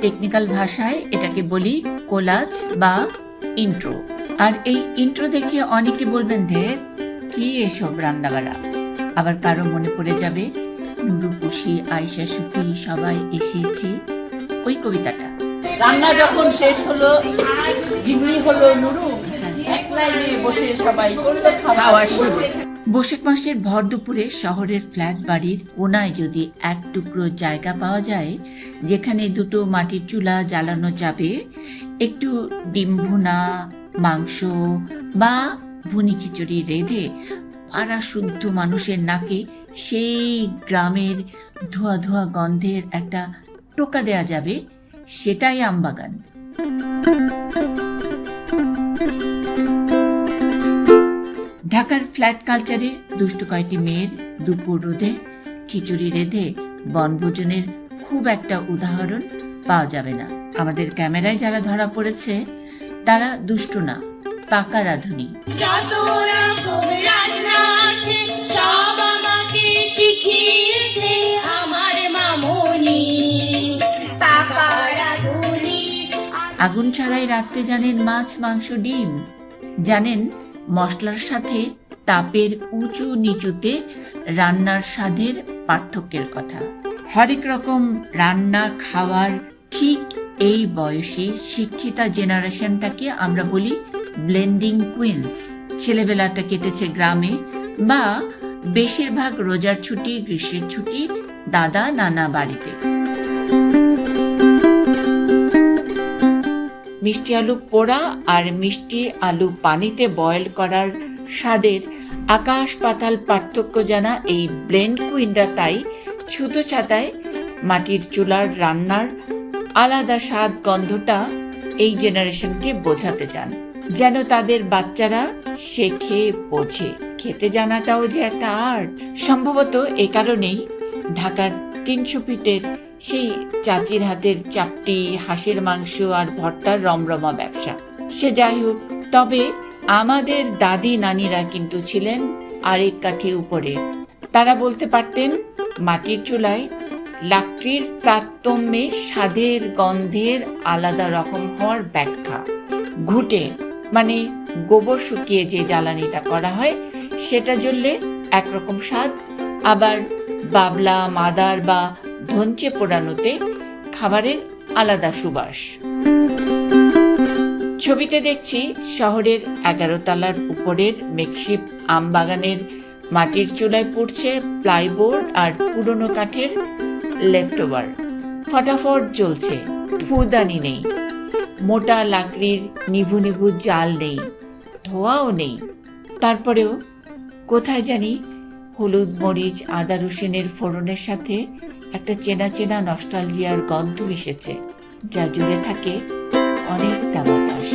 Technical ভাষায় এটাকে বলি কোলাজ বা ইন্ট্রো আর এই ইন্ট্রো দেখে অনেকে বলবেন যে কি এসব রান্নাবাড়া? আবার কারও মনে পড়ে যাবে নুরু পুষি আয়সা সুফি, সবাই এসেছে। ওই কবিতাটা। রান্না যখন শেষ হলো, জিম্মি হলো নুরু, এক লাইনে বসে সবাই করল খাওয়া শুরু। বৈশাখ মাসের ভর দুপুরে শহরের ফ্ল্যাট বাড়ির কোনায় যদি এক টুকরো জায়গা পাওয়া যায়, যেখানে দুটো মাটির চুলা জ্বালানো যাবে, একটু ডিম ভুনা, মাংস বা ভুনি খিচুড়ি রেঁধে পাড়া শুদ্ধ মানুষের নাকে সেই গ্রামের ধোয়া ধোয়া গন্ধের একটা টোকা দেয়া যাবে, সেটাই আমবাগান। ঢাকার ফ্ল্যাট কালচারে দুষ্ট কয়েকটি মেয়ের দুপুর রোদে খিচুড়ি রেঁধে বনভোজনের খুব একটা উদাহরণ পাওয়া যাবে না। আমাদের ক্যামেরায় যারা ধরা পড়েছে তারা দুষ্ট না পাকা রাঁধুনি। আগুন ছাড়াই রাখতে জানেন মাছ মাংস ডিম। জানেন মশলার সাথে তাপের উঁচু নিচুতে রান্নার স্বাদের পার্থক্যের কথা। হরেক রকম রান্না খাওয়ার ঠিক এই বয়সে শিক্ষিতা জেনারেশনটাকে আমরা বলি ব্লেন্ডিং কুইন্স। ছেলেবেলাটা কেটেছে গ্রামে বা বেশিরভাগ রোজার ছুটি, গ্রীষ্মের ছুটি দাদা নানা বাড়িতে। মিষ্টি আলু পোড়া আর মিষ্টি আলু পানিতে বয়েল করার স্বাদের আকাশ পাতাল পার্থক্য জানা এই ব্লেন্ড কুইনরা তাই ছুতো ছাতায় মাটির চুলার রান্নার আলাদা স্বাদ গন্ধটা এই জেনারেশনকে বোঝাতে চান। যেন তাদের বাচ্চারা শেখে, বোঝে। খেতে জানাটাও যে একটা আর্ট সম্ভবত এ কারণেই ঢাকার তিনশো ফিটের সেই চাচির হাতের চাপটি হাঁসের মাংস আর ভর্তার রমরমা ব্যবসা। সে যাই হোক, তবে আমাদের দাদি নানিরা কিন্তু ছিলেন আরেক কাঠি উপরে। তারা বলতে পারতেন, মাটির চুলায় লাকড়ির তারতম্যে স্বাদের গন্ধের আলাদা রকম হওয়ার ব্যাখ্যা। ঘুটে মানে গোবর শুকিয়ে যে জ্বালানিটা করা হয়, সেটা জ্বললে একরকম স্বাদ। আবার বাবলা, মাদার বা ধনচে পোড়ানোতে খাবারের আলাদা সুবাস। ছবিতে দেখছি শহরের এগারো তলার উপরের মেকশিপ আমবাগানের মাটির চুলায় পুড়ছে প্লাইবোর্ড আর পুরনো কাঠের লেফট ওভার ফটাফট জ্বলছে ফুদানি নেই। মোটা লাকড়ির নিভু নিভু জাল নেই, ধোয়াও নেই। তারপরেও কোথায় জানি হলুদ, মরিচ, আদা, রসুনের ফোড়নের সাথে একটা চেনা চেনা নস্টালজিয়ার গন্ধ মিশেছে, যা জুড়ে থাকে অনেকটা বাতাস।